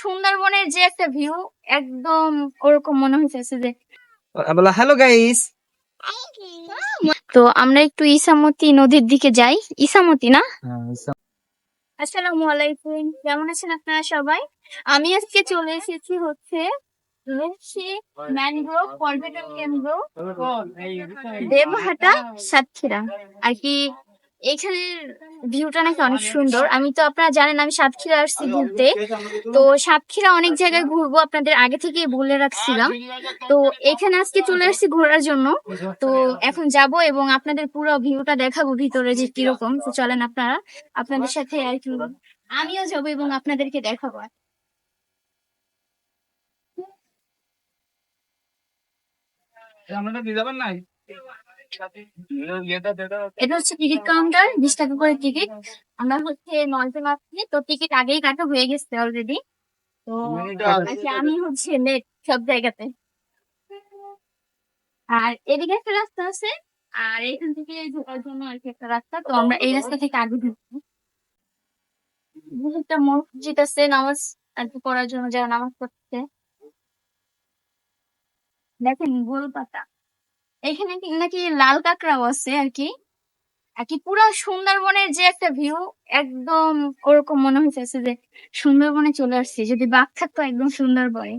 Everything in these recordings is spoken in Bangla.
সুন্দরবনের যে একটা ভিউ একদম ওরকম মনে হইতেছে যে বলো হ্যালো গাইস তো আমরা একটু ইসামতি নদীর দিকে যাই। ইসামতি না? আসসালামু আলাইকুম। কেমন আছেন আপনারা সবাই? আমি আজকে চলে এসেছি হচ্ছে ম্যানগ্রোভ পর্যটন কেন্দ্র দেবহাটা সাতক্ষীরা। আর কি এখানের ভিউটা নাকি অনেক সুন্দর। আমি তো আপনারা জানেন আমি সাতক্ষীরা আসছি ঘুরতে তো। সাতক্ষীরা অনেক জায়গায় ঘুরবো আপনাদের আগে থেকে বলে রাখছিলাম। তো এখানে আজকে চলে আসছি ঘোরার জন্য। তো এখন যাব এবং আপনাদের পুরো ভিউটা দেখাবো ভিতরে যে কীরকম। তো চলেন আপনারা আপনাদের সাথে আর কি আমিও যাব এবং আপনাদেরকে দেখাবো এটা হচ্ছে টিকিট কাউন্টার বিশ টাকা করে টিকিট। আমরা হচ্ছে নয়তে মাসে তো টিকিট আগেই কাটা হয়ে গেছে অলরেডি তো আচ্ছা, আমি হচ্ছে লেট সব জায়গাতে। আর এদিকে একটা রাস্তা আছে আর এখান থেকে ঢোকার জন্য আর কি একটা রাস্তা। তো আমরা এই রাস্তা থেকে আগে ঢুকবো। একটা মসজিদ আছে নামাজ আর কি পড়ার জন্য যারা নামাজ পড়ছে দেখেন গোল পাতা এখানে নাকি লাল কাঁকড়াও আছে আর কি। আর কি পুরা সুন্দরবনের যে একটা ভিউ একদম ওরকম মনে হইতেছে যে সুন্দরবনে চলে আসছি যদি বাঘ থাকতো একদম সুন্দরবনে।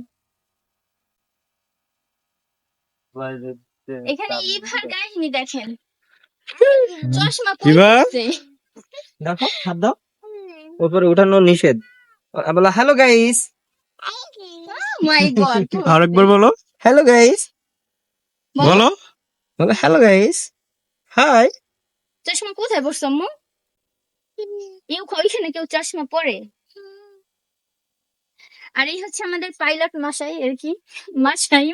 এখানে ইভার কাহিনী দেখেন। চশমা? দেখো হাত দাও। উপরে উঠানো নিষেধ। বলো হ্যালো গাইস মাই গড আরেকবার বলো। হ্যালো গাইস বলো। বলো হ্যালো গাইস, হাই। চশমা কোথায় পড়ছো, আম্মু? ইউ ওইখানে কেউ চশমা পরে? আর এই হচ্ছে আমাদের পাইলট মশাই আর কি? মশাই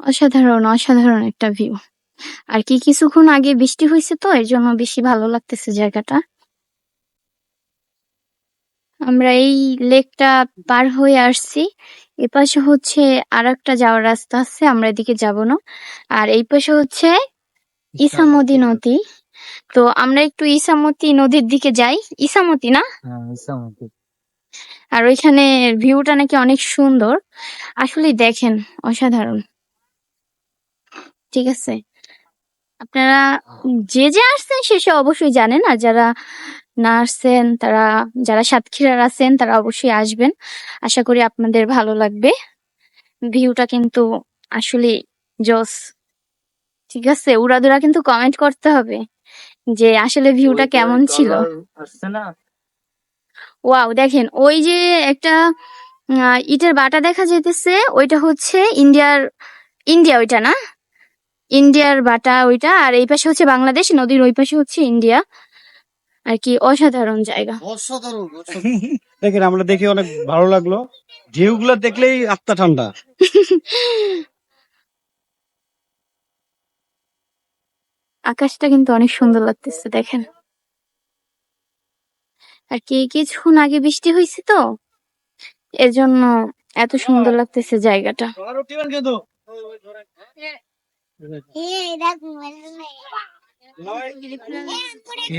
অসাধারণ অসাধারণ একটা ভিউ আর কি কিছুক্ষণ আগে বৃষ্টি হয়েছে তো, এর জন্য বেশি ভালো লাগতেছে জায়গাটা। আমরা এই লেকটা পার হয়ে আসছি। এপাশে হচ্ছে আর একটা যাওয়ার রাস্তা আছে আমরা এদিকে যাব না। আর এই পাশে হচ্ছে ইসামতি নদী। তো আমরা একটু ইসামতি নদীর দিকে যাই। ইসামতি না? আর ওইখানে ভিউটা নাকি অনেক সুন্দর। আসলে দেখেন অসাধারণ। ঠিক আছে? আপনারা যে যে আসছেন শেষে অবশ্যই জানেন। আর যারা না আসছেন তারা যারা সাতক্ষীরার আছেন তারা অবশ্যই আসবেন। আশা করি আপনাদের ভালো লাগবে। ভিউটা কিন্তু আসলে জস। ঠিক আছে উড়াদুরা কিন্তু কমেন্ট করতে হবে যে আসলে ভিউটা কেমন ছিল। ওয়াও দেখেন ওই যে একটা ইটের বাটা দেখা যাইতেছে ওইটা হচ্ছে ইন্ডিয়ার ইন্ডিয়া ওইটা না? ইন্ডিয়ার বাটা ওইটা আর এই পাশে হচ্ছে বাংলাদেশ নদীর ওই পাশে হচ্ছে ইন্ডিয়া। আর কি অসাধারণ জায়গা দেখেন আমরা দেখে অনেক ভালো লাগল। ঢেউগুলো দেখলেই আত্মা ঠান্ডা। আকাশটা কিন্তু অনেক সুন্দর লাগতেছে দেখেন। আর কি কিছুক্ষণ আগে বৃষ্টি হয়েছে তো? এর জন্য এত সুন্দর লাগতেছে জায়গাটা।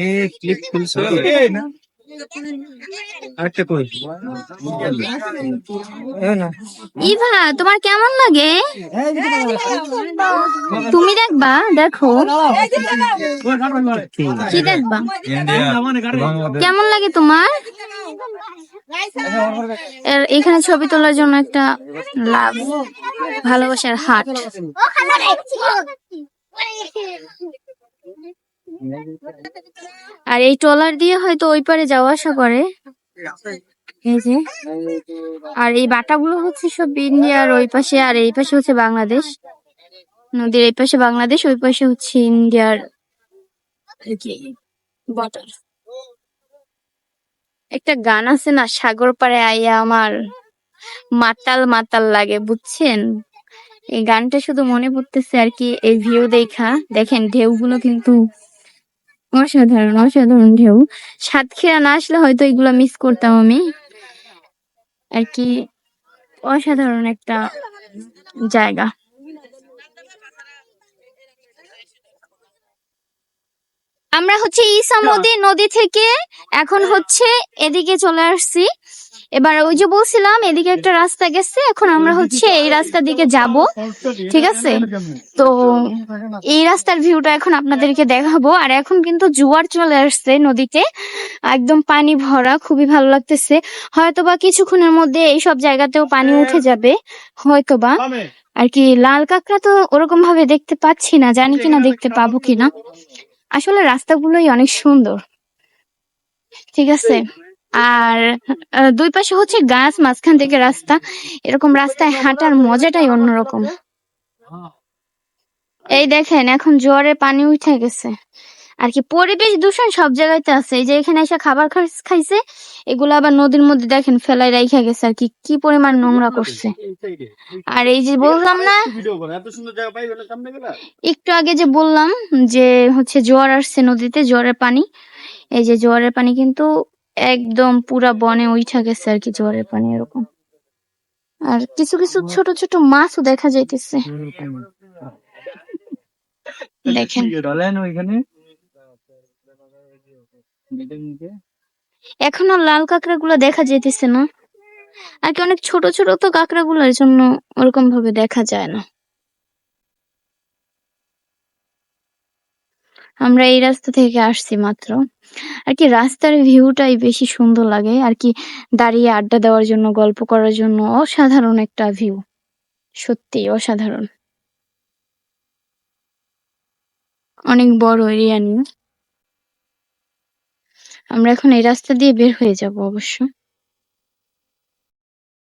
এ ক্লিপ খুলছো আরেকটা কই ইভা তোমার কেমন লাগে? তুমি দেখবা দেখো। কি দেখবা? কেমন লাগে তোমার? এর এখানে ছবি তোলার জন্য একটা লাভ ভালোবাসার হাট। আর এই ট্রলার দিয়ে হয়তো ওই পারে যাওয়া আসা করে। এই যে। আর এই বাটাগুলো হচ্ছে সব ইন্ডিয়ার ওই পাশে, আর এই পাশে হচ্ছে বাংলাদেশ। নদীর এই পাশে বাংলাদেশ, ওই পাশে হচ্ছে ইন্ডিয়ার একটা গান আছে না, সাগর পাড়ে আইয়া আমার মাতাল মাতাল লাগে, বুঝছেন? এই গানটা শুধু মনে পড়তেছে আর কি, এই ভিউ দেখা। দেখেন, ঢেউগুলো কিন্তু অসাধারণ অসাধারণ ঢেউ। সাতক্ষীরা না আসলে হয়তো এগুলো মিস করতাম আমি। আর কি অসাধারণ একটা জায়গা। আমরা হচ্ছে ইসামতি নদী থেকে এখন হচ্ছে এদিকে চলে আসছি। এবার ওই যে বলছিলাম এদিকে একটা রাস্তা গেছে এখন আমরা হচ্ছে এই রাস্তার দিকে যাব। ঠিক আছে? তো এই রাস্তার ভিউটা এখন আপনাদেরকে দেখাবো। আর এখন কিন্তু জোয়ার চলে আসছে নদীতে। একদম পানি ভরা, খুবই ভালো লাগতেছে। হয়তোবা কিছুক্ষণের মধ্যে এই সব জায়গাতেও পানি উঠে যাবে, হয়তোবা। আর কি, লাল কাঁকড়া তো ওরকম ভাবে দেখতে পাচ্ছি না, জানি কিনা দেখতে পাবো কিনা। আসলে রাস্তাগুলোই অনেক সুন্দর। ঠিক আছে? আর দুই পাশে হচ্ছে গাছ, মাঝখান থেকে রাস্তা। এরকম রাস্তায় হাঁটার মজাটাই অন্যরকম। এই দেখেন, এখন জোয়ারে পানি উঠে গেছে। আর কি পরিবেশ দূষণ সব জায়গাতে আছে। এই যে এখানে এসে খাবার খাইছে, এগুলো আবার নদীর মধ্যে দেখেন ফেলাই রাইখা গেছে আর কি। কি পরিমাণ নোংরা করছে। আর এই যে বললাম না, একটু আগে যে বললাম যে হচ্ছে জোয়ার আসছে নদীতে, জোয়ারের পানি। এই যে জোয়ারের পানি কিন্তু একদম পুরা বনে উঠা গেছে আর কি, জোয়ারের পানি এরকম। আর কিছু কিছু ছোট ছোট মাছও দেখা যাইতেছে। দেখেন। এখন আর লাল কাঁকড়া গুলো দেখা যাইতেছে না। আর কি অনেক ছোট ছোট তো কাঁকড়া গুলোর জন্য ওরকম ভাবে দেখা যায় না। আমরা এই রাস্তা থেকে আসছি মাত্র। আর কি রাস্তার ভিউটাই বেশি সুন্দর লাগে। আর কি দাঁড়িয়ে আড্ডা দেওয়ার জন্য গল্প করার জন্য অসাধারণ একটা ভিউ। সত্যি অসাধারণ। অনেক বড় এরিয়া নিয়ে। আমরা এখন এই রাস্তা দিয়ে বের হয়ে যাব অবশ্য।